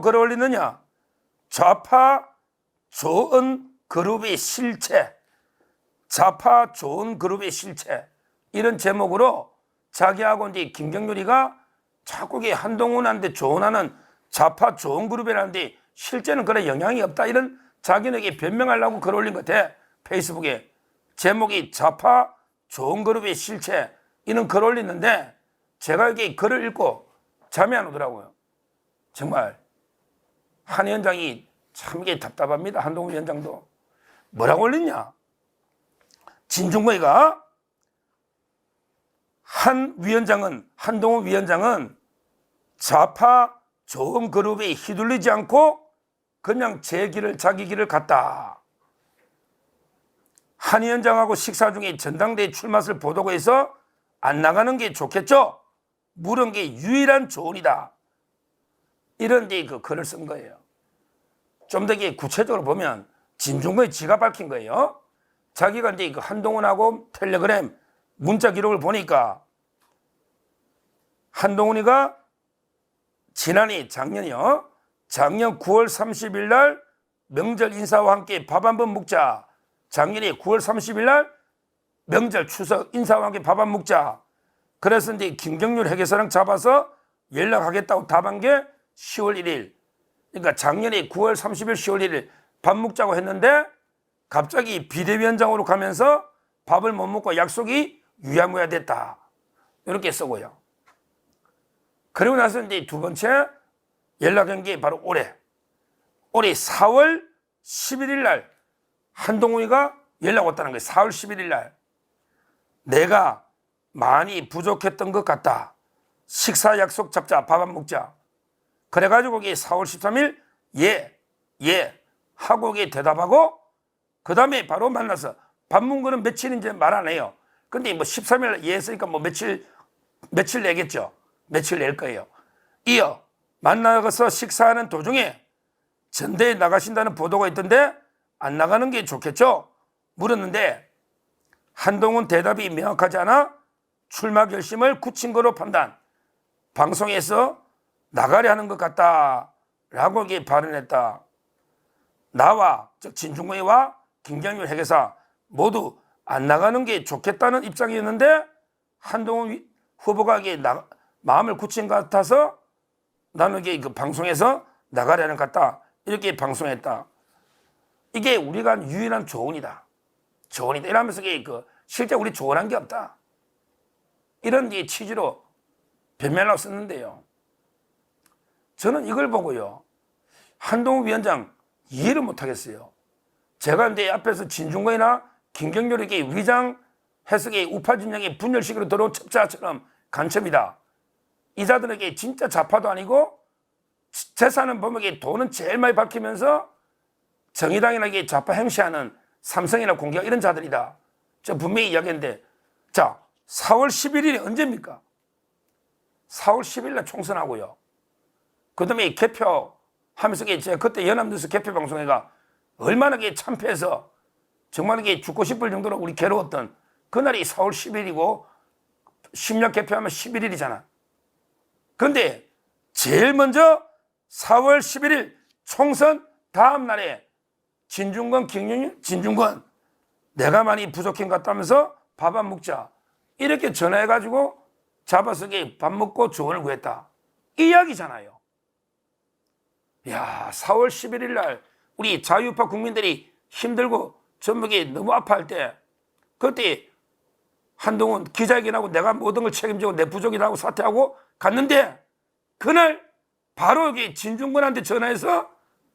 글을 올리느냐? 좌파 좋은 그룹의 실체, 좌파 좋은 그룹의 실체. 이런 제목으로 자기하고 이제 김경률이가 자꾸 한동훈한테 조언하는 좌파 좋은 그룹이라는데 실제는 그런 영향이 없다. 이런 자기에게 변명하려고 글 올린 것 같아. 페이스북에. 제목이 좌파 좋은 그룹의 실체. 이런 글 올리는데 제가 여기 글을 읽고 잠이 안 오더라고요. 정말 한 위원장이 참 이게 답답합니다. 한동훈 위원장도. 뭐라고 올렸냐? 진중권이가 한 위원장은, 한동훈 위원장은 좌파 좋은 그룹에 휘둘리지 않고 그냥 제 길을, 자기 길을 갔다. 한 위원장하고 식사 중에 전당대회 출마를 보도고 해서 안 나가는 게 좋겠죠? 물은 게 유일한 조언이다. 이런 데그 글을 쓴 거예요. 좀 더 구체적으로 보면 진중권이 지가 밝힌 거예요. 자기가 이제 그 한동훈하고 텔레그램 문자 기록을 보니까 한동훈이가 지난해 작년이요. 작년 9월 30일 날 명절 인사와 함께 밥 한 번 먹자. 작년에 9월 30일 날 명절 추석 인사와 함께 밥 한 먹자. 그래서 이제 김경률 회계사랑 잡아서 연락하겠다고 답한 게 10월 1일. 그러니까 작년에 9월 30일, 10월 1일 밥 먹자고 했는데 갑자기 비대위원장으로 가면서 밥을 못 먹고 약속이 유야무야 됐다. 이렇게 쓰고요. 그리고 나서 이제 두 번째 연락한 게 바로 올해. 올해 4월 11일 날 한동훈이가 연락 왔다는 거예요. 4월 11일 날. 내가 많이 부족했던 것 같다. 식사 약속 잡자. 밥 안 먹자. 그래가지고 이게 4월 13일 예, 예 하고 이게 대답하고 그 다음에 바로 만나서 밥 먹은 거는 며칠인지 말 안 해요. 근데 뭐 13일 예 했으니까 뭐 며칠, 며칠 내겠죠. 며칠 낼 거예요. 이어 만나서 식사하는 도중에 전대에 나가신다는 보도가 있던데 안 나가는 게 좋겠죠? 물었는데 한동훈 대답이 명확하지 않아 출마 결심을 굳힌 거로 판단. 방송에서 나가려 하는 것 같다라고 발언했다. 나와 즉 진중권이와 김경률 회계사 모두 안 나가는 게 좋겠다는 입장이었는데 한동훈 위- 후보가 나, 마음을 굳힌 것 같아서 나는 그 방송에서 나가려는 것 같다 이렇게 방송했다. 이게 우리가 한 유일한 조언이다. 조언이다. 이러면서 그 실제 우리 조언한 게 없다. 이런 이 취지로 변명하고 썼는데요. 저는 이걸 보고요. 한동훈 위원장 이해를 못 하겠어요. 제가 이제 앞에서 진중권이나 김경렬에게 위장 해석의 우파 진영의 분열식으로 들어온 첩자처럼 간첩이다. 이자들에게 진짜 좌파도 아니고 재산은 이게 돈은 제일 많이 밝히면서 정의당이나 이게 좌파 행시하는 삼성이나 공기가 이런 자들이다. 저 분명히 이야기했는데 자 4월 11일이 언제입니까? 4월 10일 날 총선하고요. 그 다음에 개표 하면서 이게 제가 그때 연합뉴스 개표 방송회가 얼마나 참패해서 정말 이게 죽고 싶을 정도로 우리 괴로웠던 그날이 4월 10일이고 10년 개표하면 11일이잖아. 그런데 제일 먼저 4월 11일 총선 다음 날에 진중권, 김윤, 진중권 내가 많이 부족한 것 같다면서 밥 안 먹자. 이렇게 전화해가지고 잡아서 밥 먹고 조언을 구했다. 이 이야기잖아요. 야, 4월 11일 날 우리 자유파 국민들이 힘들고 전북이 너무 아파할 때 그때 한동훈 기자회견하고 내가 모든 걸 책임지고 내 부족이라고 사퇴하고 갔는데 그날 바로 여기 진중권한테 전화해서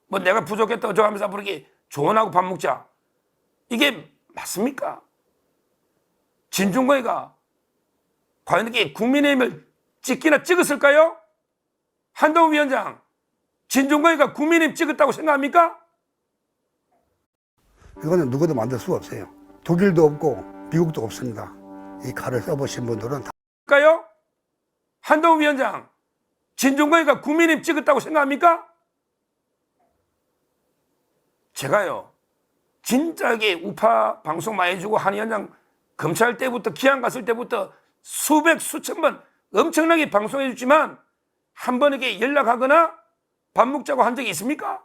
뭐 내가 부족했다고 어쩌면서 앞으로 이게 조언하고 밥 먹자. 이게 맞습니까? 진중권이가 과연 이게 국민의힘을 찍기나 찍었을까요? 한동훈 위원장, 진중권이가 국민의힘 찍었다고 생각합니까? 이거는 누구도 만들 수가 없어요. 독일도 없고 미국도 없습니다. 이 칼을 써보신 분들은 다 까요? 한동훈 위원장, 진중권이가 국민의힘 찍었다고 생각합니까? 제가요, 진짜 이게 우파 방송 많이 해주고 한 위원장 검찰 때부터 기한 갔을 때부터 수백 수천 번 엄청나게 방송해 줬지만 한 번에게 연락하거나 밥 먹자고 한 적이 있습니까?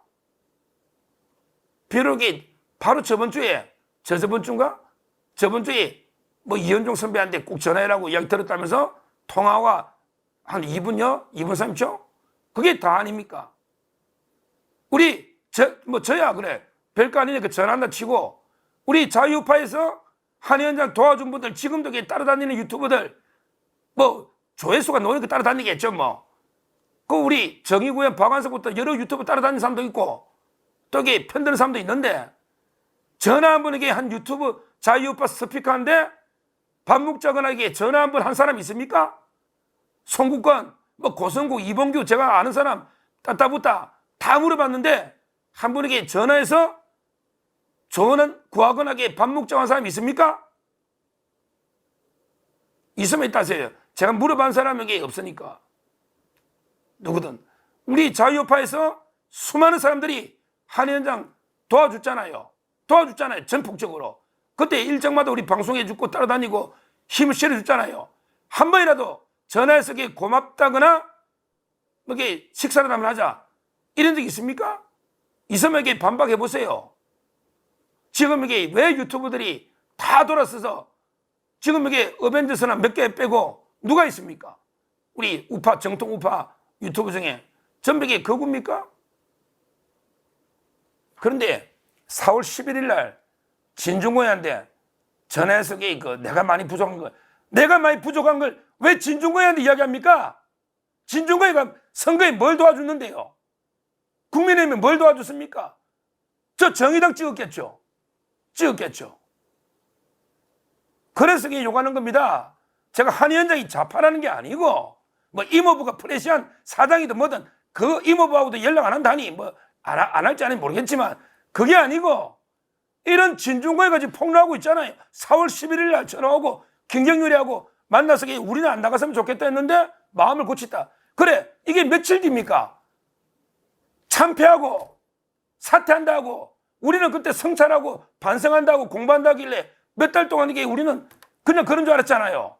비록 이 바로 저번 주에 저저번 주인가 저번 주에 뭐 이현종 선배한테 꼭 전화해라고 이야기 들었다면서 통화가 한 2분요? 2분 30초? 그게 다 아닙니까? 우리 저 뭐 저야 그래 별거 아니니까 전화한다 치고 우리 자유파에서 한 위원장 도와준 분들 지금도 따라다니는 유튜버들 뭐 조회수가 노니까 따라다니겠죠 뭐. 그 우리 정의구현 박완석부터 여러 유튜브 따라다니는 사람도 있고 또 이게 편드는 사람도 있는데 전화 한 번에게 한 유튜브 자유우파 스피커인데 밥 먹자거나 이게 전화 한 번 한 사람 있습니까? 송국권, 뭐 고성국, 이봉규 제가 아는 사람 따따붙다 다 물어봤는데 한 분에게 전화해서 전원 구하거나 밥 먹자고 한 사람 있습니까? 있으면 있다세요. 제가 물어본 사람에게 없으니까. 누구든. 우리 자유파에서 수많은 사람들이 한 위원장 도와줬잖아요. 도와줬잖아요. 전폭적으로. 그때 일정마다 우리 방송해 주고 따라다니고 힘을 실어 줬잖아요. 한 번이라도 전화해서 고맙다거나 뭐 이게 식사를 한번 하자. 이런 적 있습니까? 있으면 이게 반박해 보세요. 지금 이게 왜 유튜브들이 다 돌아서서 지금 이게 어벤져스나 몇 개 빼고 누가 있습니까? 우리 우파 정통 우파 유튜브 중에 이게 거구입니까? 그런데 4월 11일 날 진중권한테 전화해서 이게 그 내가 많이 부족한 걸 내가 많이 부족한 걸 왜 진중권한테 이야기합니까? 진중권이가 선거에 뭘 도와줬는데요? 국민의힘에 뭘 도와줬습니까? 저 정의당 찍었겠죠. 찍었겠죠. 그래서 이게 욕하는 겁니다. 제가 한 위원장이 자파라는 게 아니고 뭐 이모부가 프레시한 사장이든 뭐든 그 이모부하고도 연락 안 한다니 뭐안 할지 아닌지 모르겠지만 그게 아니고 이런 진중권이가 지금 폭로하고 있잖아요. 4월 11일 날 전화오고 김경률이하고 만나서 우리는 안 나갔으면 좋겠다 했는데 마음을 고쳤다. 그래 이게 며칠 뒤입니까? 참패하고 사퇴한다고 우리는 그때 성찰하고 반성한다고 공부한다길래 몇 달 동안 이게 우리는 그냥 그런 줄 알았잖아요.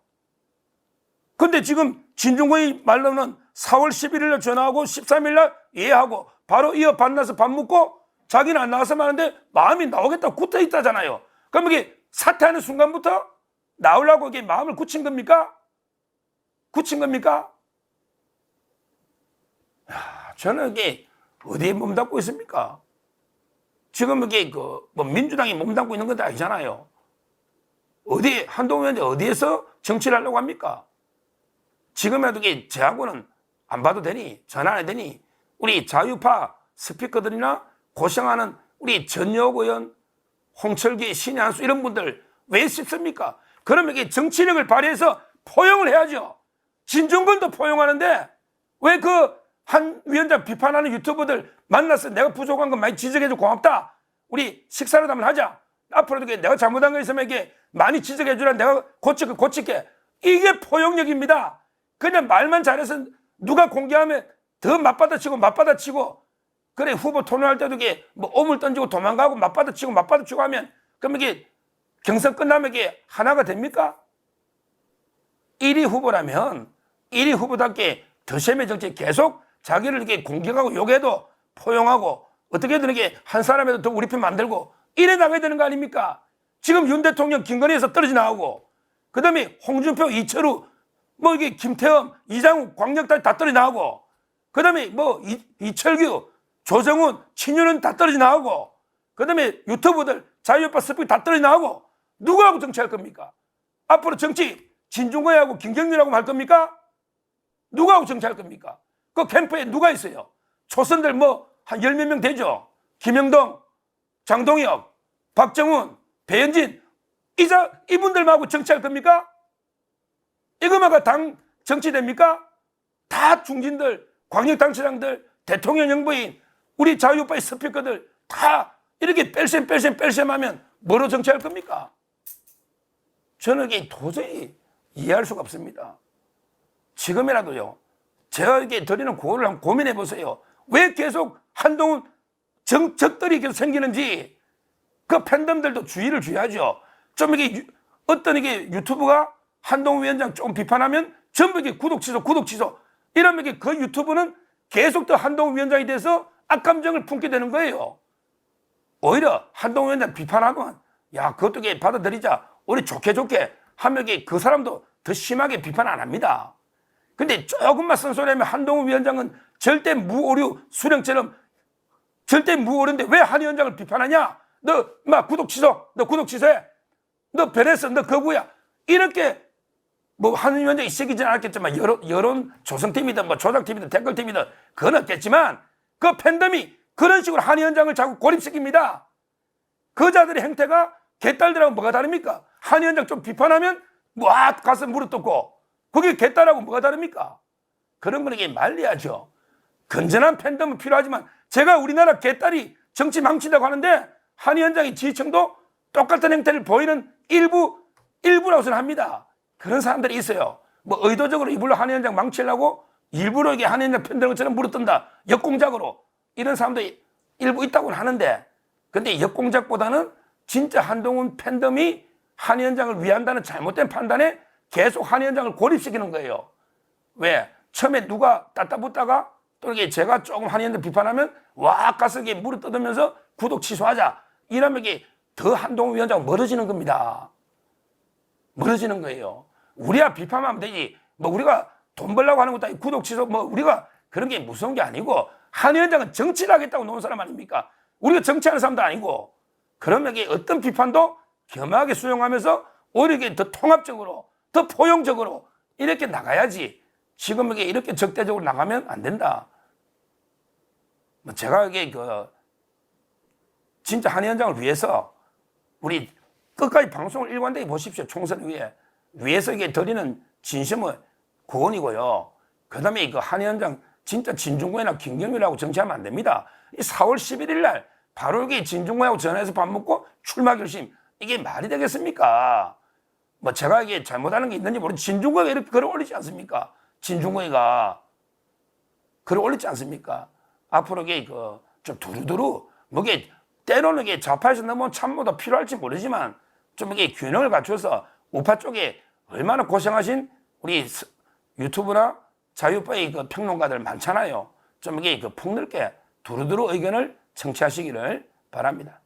근데 지금 진중권이 말로는 4월 11일 날 전화하고 13일 날 예하고 바로 이어 만나서 밥 먹고 자기는 안 나와서 하는데 마음이 나오겠다고 굳어 있다잖아요. 그럼 이게 사퇴하는 순간부터 나오려고 이게 마음을 굳힌 겁니까? 굳힌 겁니까? 야, 저는 이게 어디에 몸담고 있습니까? 지금 이게 그 뭐 민주당이 몸담고 있는 것도 아니잖아요. 어디 한동훈 위원장 어디에서 정치를 하려고 합니까? 지금에도 제하고는 안 봐도 되니 전화 안 되니 우리 자유파 스피커들이나 고생하는 우리 전여옥 의원, 홍철기, 신한수 이런 분들 왜 씹습니까? 그러면 이게 정치력을 발휘해서 포용을 해야죠. 진중권도 포용하는데 왜 그 한 위원장 비판하는 유튜버들 만나서 내가 부족한 거 많이 지적해줘 고맙다. 우리 식사를 한번 하자. 앞으로도 내가 잘못한 거 있으면 이게 많이 지적해주라. 내가 고칠게 고칠게. 이게 포용력입니다. 그냥 말만 잘해서 누가 공개하면 더 맞받아치고 맞받아치고 그래 후보 토론할 때도 이게 뭐 오물 던지고 도망가고 맞받아치고 맞받아치고 하면 그럼 이게 경선 끝나면 이게 하나가 됩니까? 1위 후보라면 1위 후보답게 더셈의 정치 계속 자기를 이렇게 공격하고 욕해도 포용하고 어떻게든 이게 한 사람에도 더 우리 편 만들고 이래 나가야 되는 거 아닙니까? 지금 윤 대통령 김건희에서 떨어져 나오고 그 다음에 홍준표, 이철우 뭐 이게 김태흠, 이장욱, 광역까지 다 떨어져 나오고 그 다음에 뭐 이, 이철규, 조정훈, 친윤은 다 떨어져 나오고 그 다음에 유튜브들 자유파 스피커 다 떨어져 나오고 누구하고 정치할 겁니까? 앞으로 정치 진중권하고 김경률하고 할 겁니까? 누구하고 정치할 겁니까? 그 캠프에 누가 있어요? 초선들 뭐 한 열 몇 명 되죠? 김영동, 장동혁, 박정훈, 배현진 이자 이분들하고 정치할 겁니까? 이거마가 당 정치 됩니까? 다 중진들, 광역당처장들, 대통령 영부인, 우리 자유파의 스피커들 다 이렇게 뺄셈 뺄셈 뺄셈 하면 뭐로 정치할 겁니까? 저는 이게 도저히 이해할 수가 없습니다. 지금이라도요. 제가 이렇게 드리는 구호를 한번 고민해 보세요. 왜 계속 한동훈 정, 적들이 계속 생기는지 그 팬덤들도 주의를 줘야죠. 좀 이게 유- 어떤 이게 유튜브가 한동훈 위원장 좀 비판하면 전부 이게 구독 취소, 구독 취소. 이러면 이게 그 유튜브는 계속 더 한동훈 위원장에 대해서 악감정을 품게 되는 거예요. 오히려 한동훈 위원장 비판하면 야 그것도 이게 받아들이자 우리 좋게 좋게 하면 그 사람도 더 심하게 비판 안 합니다. 근데 조금만 쓴소리하면 한동훈 위원장은 절대 무오류 수령처럼 절대 무오류인데 왜 한 위원장을 비판하냐? 너 막 구독 취소, 너 구독 취소해, 너 변했어, 너 거부야. 이렇게 뭐한 위원장이 새기지 않았겠지만 여론, 여론 조성팀이든 뭐 조작팀이든 댓글팀이든 그건 없겠지만 그 팬덤이 그런 식으로 한 위원장을 자꾸 고립시킵니다. 그 자들의 행태가 개딸들하고 뭐가 다릅니까? 한 위원장 좀 비판하면 와 가서 무릎 꿇고 그게 개딸하고 뭐가 다릅니까? 그런 분에게 말려야죠. 건전한 팬덤은 필요하지만 제가 우리나라 개딸이 정치 망친다고 하는데 한 위원장의 지지층도 똑같은 행태를 보이는 일부 일부라고 생각합니다. 그런 사람들이 있어요. 뭐 의도적으로 이불로 한 위원장 망치려고 일부러 이게 한 위원장 편드는 것처럼 물어뜬다. 역공작으로 이런 사람들이 일부 있다고는 하는데 근데 역공작보다는 진짜 한동훈 팬덤이 한 위원장을 위한다는 잘못된 판단에 계속 한 위원장을 고립시키는 거예요. 왜? 처음에 누가 따따 붙다가 또 이게 제가 조금 한 위원장 비판하면 와 가서 이게 물을 뜯으면서 구독 취소하자. 이러면 이게 더 한동훈 위원장 멀어지는 겁니다. 멀어지는 거예요. 우리야 비판하면 되지. 뭐 우리가 돈 벌려고 하는 것도 아니고 구독 취소 뭐 우리가 그런 게 무서운 게 아니고 한 위원장은 정치를 하겠다고 노는 사람 아닙니까? 우리가 정치하는 사람도 아니고 그러면 이게 어떤 비판도 겸하게 수용하면서 오히려 더 통합적으로 더 포용적으로 이렇게 나가야지 지금 이게 이렇게 적대적으로 나가면 안 된다. 뭐 제가 이게 그 진짜 한 위원장을 위해서 우리 끝까지 방송을 일관되게 보십시오. 총선 후에. 위에서 이게 드리는 진심은 구원이고요. 그 다음에 그 한 위원장 진짜 진중권이나 김경민하고 정치하면 안 됩니다. 이 4월 11일 날 바로 이게 진중권하고 전화해서 밥 먹고 출마 결심. 이게 말이 되겠습니까? 뭐 제가 이게 잘못하는 게 있는지 모르지 진중권이 이렇게 글을 올리지 않습니까? 진중권이가 글을 올리지 않습니까? 앞으로 이게 그 좀 두루두루 뭐게 때로는 이게 좌파에서 넘어온 참모도 필요할지 모르지만 좀 이게 균형을 갖춰서 우파 쪽에 얼마나 고생하신 우리 스- 유튜브나 자유파의 그 평론가들 많잖아요. 좀 이게 그 폭넓게 두루두루 의견을 청취하시기를 바랍니다.